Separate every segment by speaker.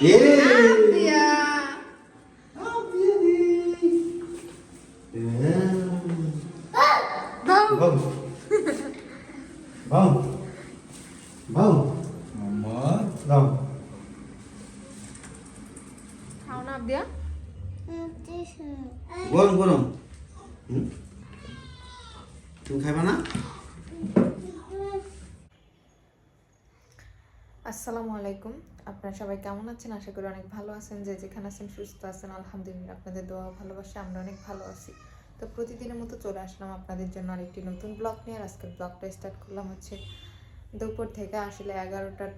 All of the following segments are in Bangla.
Speaker 1: বাউ
Speaker 2: বাউ বাউ বাউ
Speaker 3: আমার
Speaker 2: দাও
Speaker 1: খাও না দিয়া
Speaker 2: গরম গরম। তুমি খাইবা না?
Speaker 1: আসসালামু আলাইকুম। আপনারা সবাই কেমন আছেন? আশা করি অনেক ভালো আছেন। যে যেখানে আছেন, সুস্থ আছেন। আলহামদুলিল্লাহ, আপনাদের দোয়া ভালোবাসা আমরা অনেক ভালো আছি। তো প্রতিদিনের মতো চলে আসলাম আপনাদের জন্য আরেকটি নতুন ব্লগ নিয়ে। আর আজকের ব্লগটা স্টার্ট করলাম হচ্ছে দুপুর থেকে আসলে এগারোটার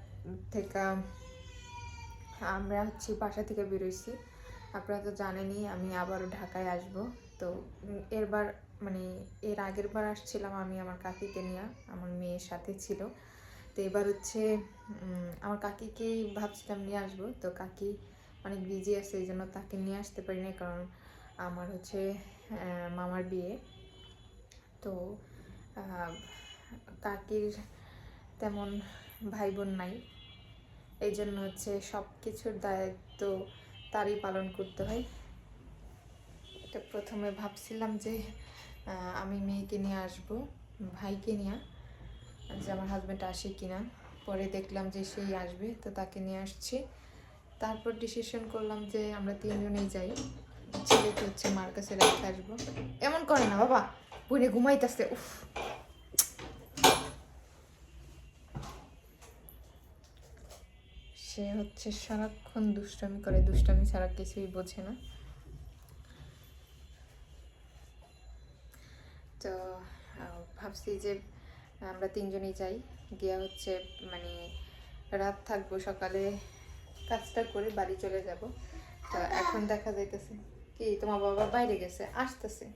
Speaker 1: থেকে আমরা হচ্ছে বাসা থেকে বেরোইছি। আপনারা তো জানেনই, আমি আবারও ঢাকায় আসব। তো এরবার মানে এর আগের বার আসছিলাম আমি আমার কাকিকে নিয়ে। আমার মেয়ের সাথে ছিল। তো এবার হচ্ছে আমার কাকিকেই ভাবছিলাম নিয়ে আসব। তো কাকি অনেক বিজি আছে, এই জন্য তাকে নিয়ে আসতে পারি না কারণ আমার হচ্ছে মামার বিয়ে। তো কাকির তেমন ভাই বোন নাই। এই জন্য হচ্ছে সব কিছুর দায়িত্ব তারই পালন করতে হয়। তো প্রথমে ভাবছিলাম যে আমি মেয়েকে নিয়ে আসব, ভাইকে নিয়ে। যে আমার হাজব্যান্ড আসে কিনা। পরে দেখলাম যে সেই আসবে, তো তাকে নিয়ে আসছি। তারপর ডিসিশন করলাম যে আমরা তিনজনেই যাই। ছেলেকে হচ্ছে মার কাছে রেখে আসব। এমন করে না বাবা বইনে ঘুমাইতেছে, উফ। সে হচ্ছে সারাক্ষণ দুষ্টামি করে, দুষ্টামি ছাড়া কিছুই বোঝে না। তো ভাবছি যে আমরা তিনজনেই যাই। গিয়া হচ্ছে মানে রাত থাকব সকালে, কাজটা করে বাড়ি চলে যাব। তো এখন দেখা যাইতেছে, কি তোমার বাবা বাইরে গেছে? আসতেছে।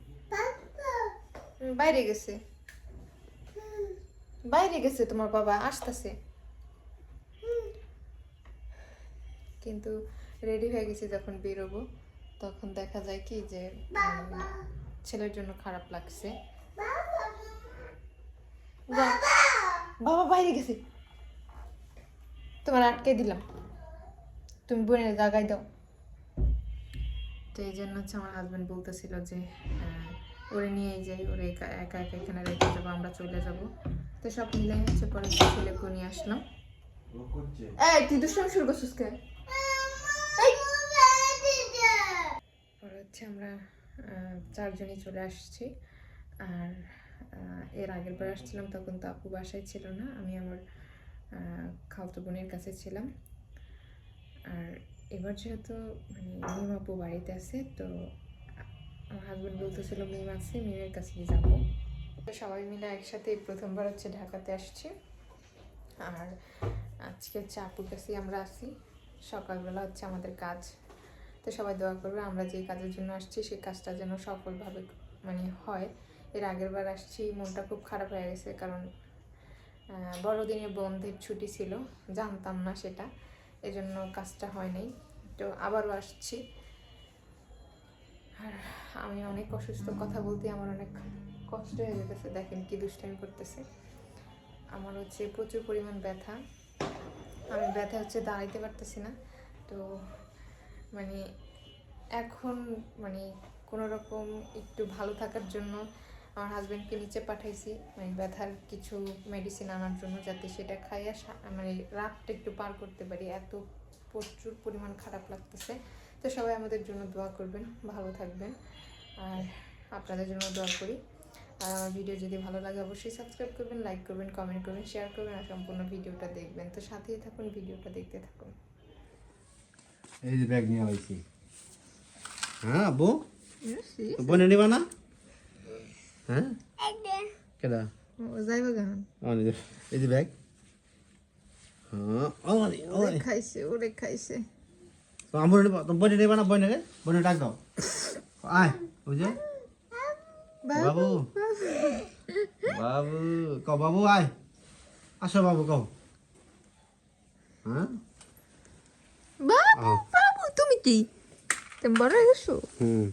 Speaker 1: বাইরে গেছে। বাইরে গেছে তোমার বাবা, আসতেছে। কিন্তু রেডি হয়ে গেছি যখন বেরোবো, তখন দেখা যায় কি যে ছেলের জন্য খারাপ লাগছে। বাবা বাইরে গেছে। তোমার আটকে দিলাম। তুমি বোনের জায়গায় দাও। তো এই জন্য হচ্ছে আমার হাজব্যান্ড বলতেছিল যে ওরে নিয়েই যাই ওরে একা একা একা এখানে রেখে যাব আমরা চলে যাব। তো সব মিলে হচ্ছে পরে ছেলেকে নিয়ে আসলাম। এই তুই দুষ্টামি শুরু করছিস কে? পরে হচ্ছে আমরা চারজনই চলে আসছি। আর এর আগের বার আসছিলাম তখন তো আপু বাসায় ছিল না, আমি আমার খালতো বোনের কাছে ছিলাম। আর এবার যেহেতু মানে মিম আপু বাড়িতে আছে, তো আমার হাজব্যান্ড বলতেছিল, মিম আছে, মিমের কাছেই যাব। সবাই মিলে একসাথে প্রথমবার হচ্ছে ঢাকাতে আসছি। আর আজকে হচ্ছে আপুর কাছেই আমরা আসি সকালবেলা হচ্ছে আমাদের কাজ। তো সবাই দোয়া করবে, আমরা যেই কাজের জন্য আসছি, সেই কাজটা যেন সফলভাবে মানে হয়। এর আগের বার আসছি মনটা খুব খারাপ হয়ে গেছে কারণ আহ, বড়দিনের বন্ধের ছুটি ছিল জানতাম না সেটা এজন্য কাজটা হয় নাই তো আবারও আসছি। আর আমি অনেক অসুস্থ কথা বলতে আমার অনেক কষ্ট হয়ে যেতেছে দেখেন কি দুষ্টামি করতেছে। আমার হচ্ছে প্রচুর পরিমাণ ব্যথা আমি ব্যথা হচ্ছে দাঁড়াইতে পারতেছি না। তো মানে এখন মানে কোনো রকম একটু ভালো থাকার জন্য আমার হাজব্যান্ডকে নিচে পাঠাইছি মানে ব্যথার কিছু মেডিসিন আনার জন্য যাতে সেটা খাইয়া মানে রাতটা একটু পার করতে পারি। এত প্রচুর পরিমাণ খারাপ লাগতেছে। তো সবাই আমাদের জন্য দোয়া করবেন ভালো থাকবেন। আর আপনাদের জন্য দোয়া করি। আর আমার ভিডিও যদি ভালো লাগে অবশ্যই সাবস্ক্রাইব করবেন লাইক করবেন কমেন্ট করবেন শেয়ার করবেন আর সম্পূর্ণ ভিডিওটা দেখবেন। তো সাথেই থাকুন ভিডিওটা দেখতে থাকুন।
Speaker 2: এই যে ব্যাগ নিয়ে আইছি। হ্যাঁ বউ? বোনে নিবা না? হ্যাঁ? কেডা?
Speaker 1: ও যাইব গান
Speaker 2: আনি দে এই যে ব্যাগ। হ্যাঁ
Speaker 1: ওরে খাইছে ওরে খাইছে।
Speaker 2: তো আমার নিবা তো বোনে নিবা না বোনে রে বোনে ডাক দাও। আয় বুঝে বাবু। বাবু। ক বাবু আয়। আসো বাবু কও। হ্যাঁ?
Speaker 1: বাবু বাবু তুমি কি? তুমি বড় হয়ে গেছো?
Speaker 2: হুম।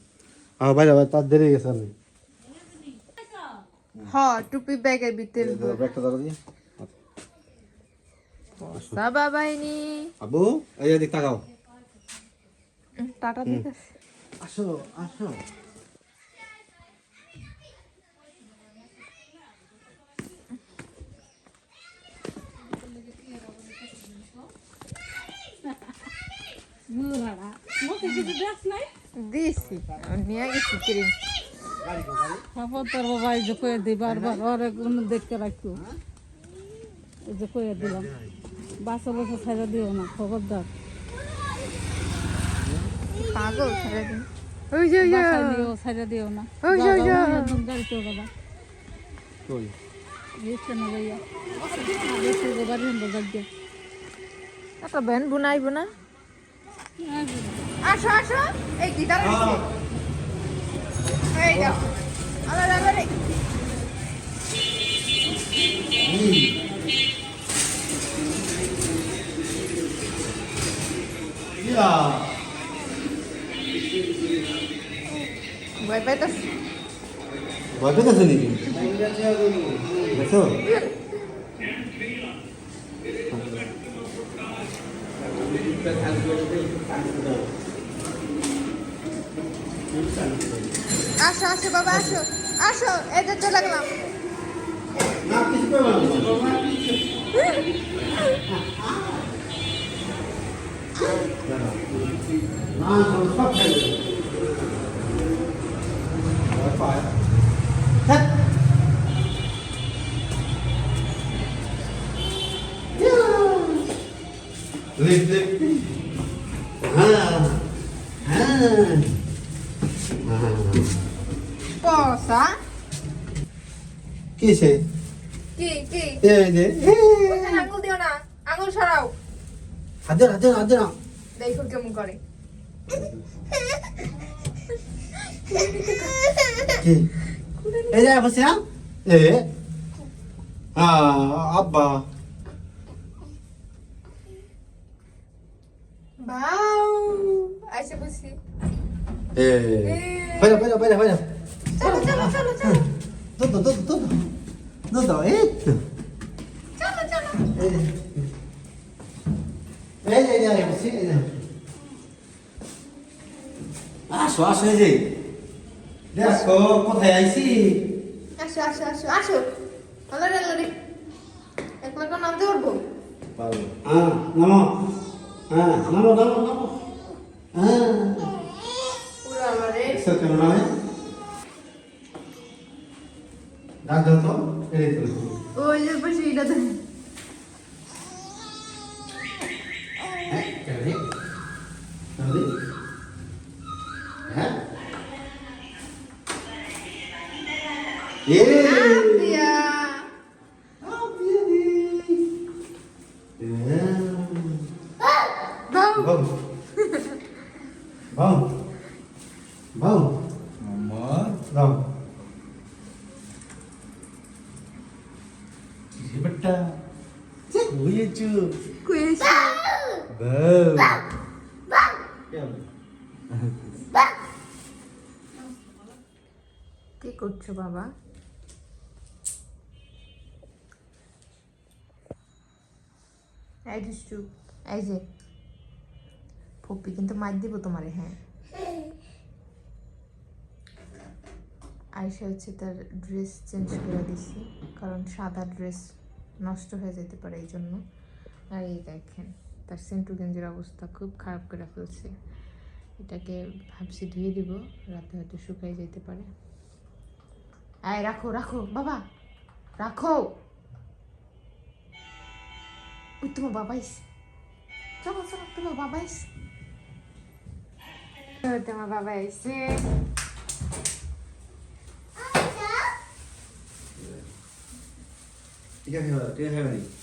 Speaker 2: বাইরে বাইরে তার দেরি গেছে আমি
Speaker 1: হ টুপি ব্যাগের ভিতরে
Speaker 2: ব্যাগটা ধরো দিয়ে।
Speaker 1: সাবা বাইনি
Speaker 2: আবু এই দিক তাকাও।
Speaker 1: টাটা দিতেছে।
Speaker 2: আসো আসো।
Speaker 1: দিছি নিয়ে গেছি ক্রিম
Speaker 3: তারপর তোর বাবা এই যে কয়ে দিই বারবার ওরে কোনো দেখতে রাখো এই যে কয়ে দিলাম। বাসা বাসা ছাড়া দিও না খবরদার।
Speaker 1: পাগল ওই যে
Speaker 3: দিও না।
Speaker 1: ওই যে।
Speaker 3: গাড়িতে বাবা
Speaker 2: কই?
Speaker 1: একটা ব্যান বুনাইব না। আসো আসো। এই গিটার ভয় পাই তো
Speaker 2: ভয় পেতেছো নাকি দেখছো
Speaker 1: আসো আসো বাবা আসো। আসো এই যে চলে গেলাম।
Speaker 2: না কিছু করব কিসে
Speaker 1: কি কি?
Speaker 2: এই যে
Speaker 1: আঙুল দিও না আঙুল সরাও।
Speaker 2: হাজার হাজার হাজার
Speaker 1: দেখো কেমন করে।
Speaker 2: কি? এই যে বসে না এ আব্বা।
Speaker 1: বাউ আইসে বসি।
Speaker 2: এ বাইরে বাইরে বাইরে বাইরে।
Speaker 1: চলো চলো চলো চলো।
Speaker 2: দুধ দুধ দুধ এই
Speaker 1: চলো চলো
Speaker 2: এই যে এই এই যে আসো আসো এই যে দেখো কোথায় আইছি
Speaker 1: আসো আসো আসো আসো আলারে আলারে একলা কোন নামতে পারব
Speaker 2: হ্যাঁ নামো হ্যাঁ নামো নামো নামো হ্যাঁ
Speaker 1: পুরো আলারে
Speaker 2: দেখছ কেমন হয় ডাক দাও তো এই তো
Speaker 1: ওই যে বসে এটা তো
Speaker 2: হ্যাঁ কেমন কেমন হ্যাঁ এ
Speaker 1: দিয়া বাউ
Speaker 2: Vamos. Vamos. Vamos. Mamãe. Vamos. বেটা
Speaker 1: কুয়েছে কি করছ বাবা? এই পপ্পি কিন্তু মার দিব তোমারে হ্যাঁ। আয়সা হচ্ছে তার ড্রেস চেঞ্জ করে দিছি, কারণ সাদা ড্রেস নষ্ট হয়ে যেতে পারে এই জন্য আর এই দেখেন তার সেন্টু গেঞ্জের অবস্থা খুব খারাপ করে ফেলছে। এটাকে ভাবছি ধুয়ে দিব রাতে হয়তো শুকাই যেতে পারে। আয় রাখো রাখো বাবা রাখো। ওই তোমার বাবা এসে। চলো চলো তোমার বাবা এসে। তোমার বাবা এসে।
Speaker 2: ঠিক আছে ঠিক আছে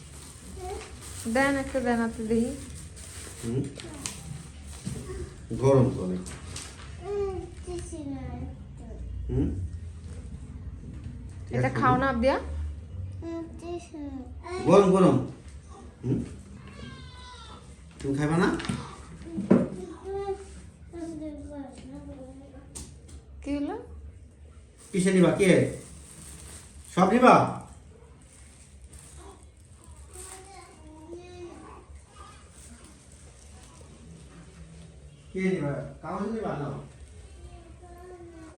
Speaker 1: দেন একটা দেন আপনি দেখি
Speaker 2: গরম তো অনেক হুম
Speaker 1: এটা খাও না আবিয়া
Speaker 2: গরম গরম তুমি খাইবা না
Speaker 1: কি হলো
Speaker 2: কিসে নিবা কে সব নিবা কে নিবা কাগজ নিবা না